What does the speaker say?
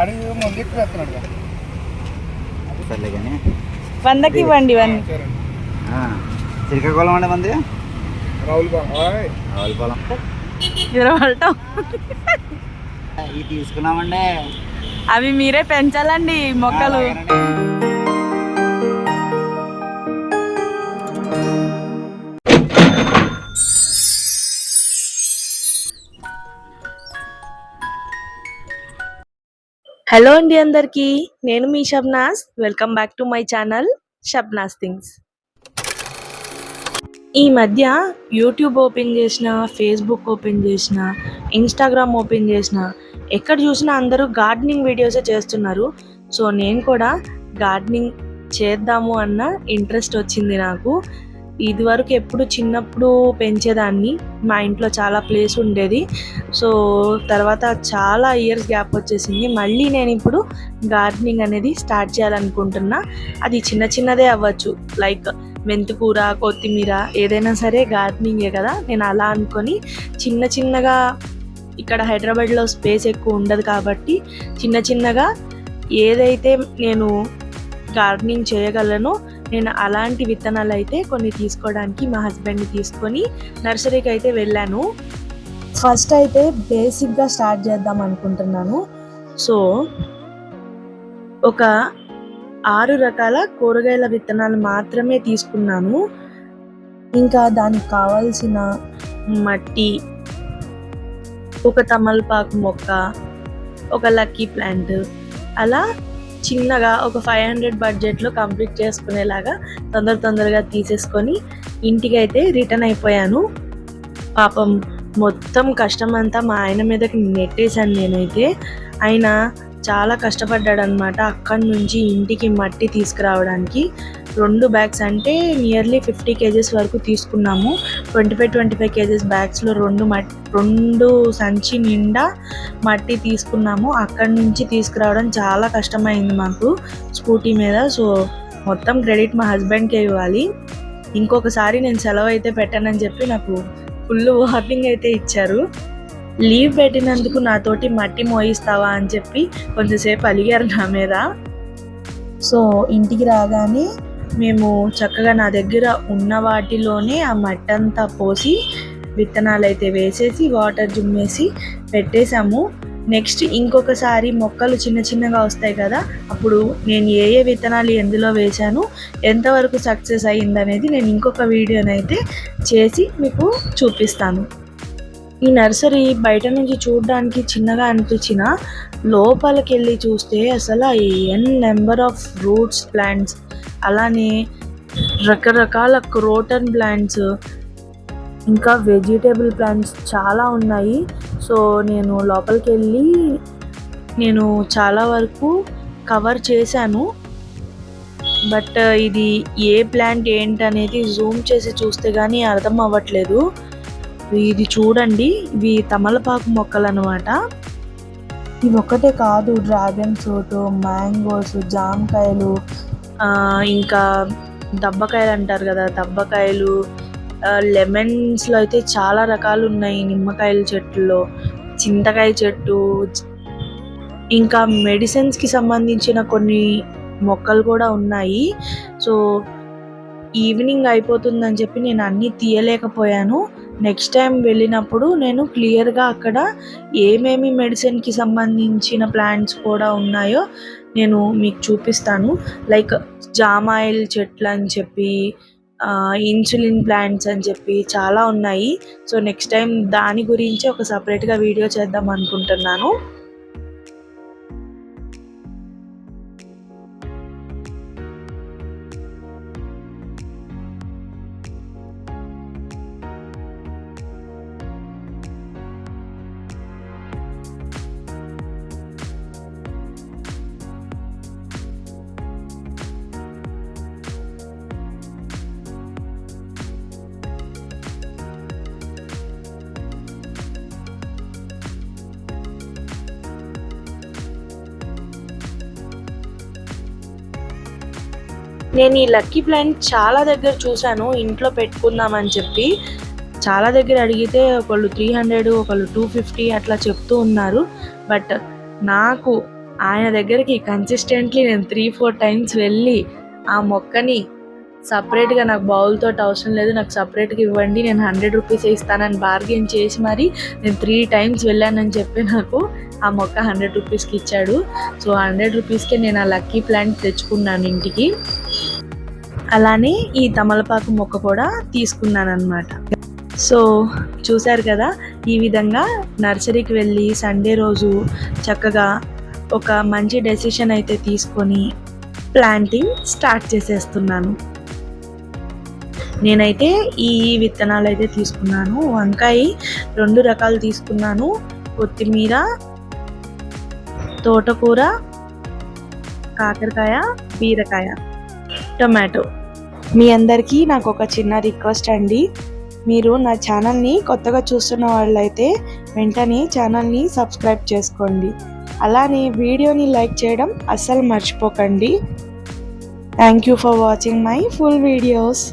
అడిగి. సర్లే కానీ వందకి ఇవ్వండి వంద. సరే. శ్రీకాకుళం అంటే మంది. రావులపాలెం ఇవి తీసుకున్నామండి. అవి మీరే పెంచాలండి మొక్కలు. హలో అండి అందరికీ. నేను మీ Shabnas welcome back to my channel Shabnas things ఈ మధ్య యూట్యూబ్ ఓపెన్ చేసిన ఫేస్బుక్ ఓపెన్ చేసిన ఇన్స్టాగ్రామ్ ఓపెన్ చేసిన ఎక్కడ చూసినా అందరూ గార్డెనింగ్ వీడియోసే చేస్తున్నారు. సో నేను కూడా గార్డెనింగ్ చేద్దాము అన్న ఇంట్రెస్ట్ వచ్చింది నాకు. ఇదివరకు ఎప్పుడు చిన్నప్పుడు పెంచేదాన్ని. మా ఇంట్లో చాలా ప్లేస్ ఉండేది. సో తర్వాత చాలా ఇయర్స్ గ్యాప్ వచ్చేసింది. మళ్ళీ నేను ఇప్పుడు గార్డెనింగ్ అనేది స్టార్ట్ చేయాలనుకుంటున్నా. అది చిన్న చిన్నదే అవ్వచ్చు. లైక్ మెంతికూర కొత్తిమీర ఏదైనా సరే గార్డెనింగే కదా. నేను అలా అనుకొని చిన్న చిన్నగా ఇక్కడ హైదరాబాద్లో స్పేస్ ఎక్కువ ఉండదు కాబట్టి చిన్న చిన్నగా ఏదైతే నేను గార్డెనింగ్ చేయగలనో నేను అలాంటి విత్తనాలు అయితే కొన్ని తీసుకోవడానికి మా హస్బెండ్ని తీసుకొని నర్సరీకి అయితే వెళ్ళాను. ఫస్ట్ అయితే బేసిక్గా స్టార్ట్ చేద్దాం అనుకుంటున్నాను. సో ఒక ఆరు రకాల కూరగాయల విత్తనాలు మాత్రమే తీసుకున్నాను. ఇంకా దానికి కావాల్సిన మట్టి ఒక తమలపాకు మొక్క ఒక లక్కీ ప్లాంట్ అలా చిన్నగా ఒక ఫైవ్ హండ్రెడ్ బడ్జెట్లో కంప్లీట్ చేసుకునేలాగా తొందర తొందరగా తీసేసుకొని ఇంటికి అయితే రిటర్న్ అయిపోయాను. పాపం మొత్తం కష్టం అంతా మా ఆయన మీదకి నెట్టేశాను నేనైతే. ఆయన చాలా కష్టపడ్డాడు అనమాట అక్కడి నుంచి ఇంటికి మట్టి తీసుకురావడానికి. రెండు బ్యాగ్స్ అంటే నియర్లీ ఫిఫ్టీ కేజెస్ వరకు తీసుకున్నాము. Twenty five twenty five kgs బ్యాగ్స్లో రెండు మట్టి రెండు సంచి నిండా మట్టి తీసుకున్నాము. అక్కడి నుంచి తీసుకురావడం చాలా కష్టమైంది మాకు స్కూటీ మీద. సో మొత్తం క్రెడిట్ మా హస్బెండ్కే ఇవ్వాలి. ఇంకొకసారి నేను సెలవు అయితే పెట్టానని చెప్పి నాకు ఫుల్ వార్నింగ్ అయితే ఇచ్చారు. లీవ్ పెట్టినందుకు నాతోటి మట్టి మోయిస్తావా అని చెప్పి కొంచెంసేపు అలిగారు నా మీద. సో ఇంటికి రాగానే మేము చక్కగా నా దగ్గర ఉన్న వాటిలోనే ఆ మట్టంతా పోసి విత్తనాలు అయితే వేసేసి వాటర్ జుమ్మేసి పెట్టేశాము. నెక్స్ట్ ఇంకొకసారి మొక్కలు చిన్న చిన్నగా వస్తాయి కదా అప్పుడు నేను ఏ ఏ విత్తనాలు ఎందులో వేశాను ఎంతవరకు సక్సెస్ అయ్యిందనేది నేను ఇంకొక వీడియోనైతే చేసి మీకు చూపిస్తాను. ఈ నర్సరీ బయట నుంచి చూడడానికి చిన్నగా అనిపించిన లోపలికి వెళ్ళి చూస్తే అసలు n number of roots plants అలానే రకరకాల క్రోటన్ ప్లాంట్స్ ఇంకా వెజిటేబుల్ ప్లాంట్స్ చాలా ఉన్నాయి. సో నేను లోపలికి వెళ్ళి నేను చాలా వరకు కవర్ చేశాను. బట్ ఇది ఏ ప్లాంట్ ఏంటనేది జూమ్ చేసి చూస్తే కానీ అర్థం అవ్వట్లేదు. ఇది చూడండి. ఇవి తమలపాకు మొక్కలు అనమాట ఇవి ఒక్కటే కాదు డ్రాగన్ ఫ్రూట్ మ్యాంగోస్ జామకాయలు ఇంకా దబ్బకాయలు అంటారు కదా దబ్బకాయలు లెమన్స్లో అయితే చాలా రకాలు ఉన్నాయి నిమ్మకాయల చెట్టులో. చింతకాయ చెట్టు ఇంకా మెడిసిన్స్కి సంబంధించిన కొన్ని మొక్కలు కూడా ఉన్నాయి. సో ఈవినింగ్ అయిపోతుందని చెప్పి నేను అన్నీ తీయలేకపోయాను. నెక్స్ట్ టైం వెళ్ళినప్పుడు నేను క్లియర్గా అక్కడ ఏమేమి మెడిసిన్కి సంబంధించిన ప్లాంట్స్ కూడా ఉన్నాయో నేను మీకు చూపిస్తాను. లైక్ జామాయిల్ చెట్లు అని చెప్పి ఇన్సులిన్ ప్లాంట్స్ అని చెప్పి చాలా ఉన్నాయి. సో నెక్స్ట్ టైం దాని గురించి ఒక సపరేట్గా వీడియో చేద్దాం అనుకుంటున్నాను. నేను ఈ లక్కీ ప్లాంట్ చాలా దగ్గర చూశాను ఇంట్లో పెట్టుకుందామని చెప్పి. చాలా దగ్గర అడిగితే ఒకళ్ళు త్రీ హండ్రెడ్ ఒకళ్ళు టూ ఫిఫ్టీ అట్లా చెప్తూ ఉన్నారు. బట్ నాకు ఆయన దగ్గరికి కన్సిస్టెంట్లీ నేను త్రీ ఫోర్ టైమ్స్ వెళ్ళి ఆ మొక్కని సపరేట్గా నాకు బౌల్తో అవసరం లేదు నాకు సపరేట్గా ఇవ్వండి నేను హండ్రెడ్ రూపీస్ ఇస్తానని బార్గెన్ చేసి మరి నేను త్రీ టైమ్స్ వెళ్ళానని చెప్పి నాకు ఆ మొక్క హండ్రెడ్ రూపీస్కి ఇచ్చాడు. సో హండ్రెడ్ రూపీస్కే నేను ఆ లక్కీ ప్లాంట్ తెచ్చుకున్నాను ఇంటికి. అలానే ఈ తమలపాకు మొక్క కూడా తీసుకున్నాను అనమాట సో చూశారు కదా ఈ విధంగా నర్సరీకి వెళ్ళి సండే రోజు చక్కగా ఒక మంచి డెసిషన్ అయితే తీసుకొని ప్లాంటింగ్ స్టార్ట్ చేసేస్తున్నాను. నేనైతే ఈ విత్తనాలు అయితే తీసుకున్నాను. వంకాయ రెండు రకాలు తీసుకున్నాను. కొత్తిమీర తోటకూర కాకరకాయ బీరకాయ టొమాటో. మీ అందరికీ నాకు ఒక చిన్న రిక్వెస్ట్ అండి. మీరు నా ఛానల్ని కొత్తగా చూస్తున్న వాళ్ళైతే వెంటనే ఛానల్ని సబ్స్క్రైబ్ చేసుకోండి. అలానే వీడియోని లైక్ చేయడం అస్సలు మర్చిపోకండి. Thank you for watching my full videos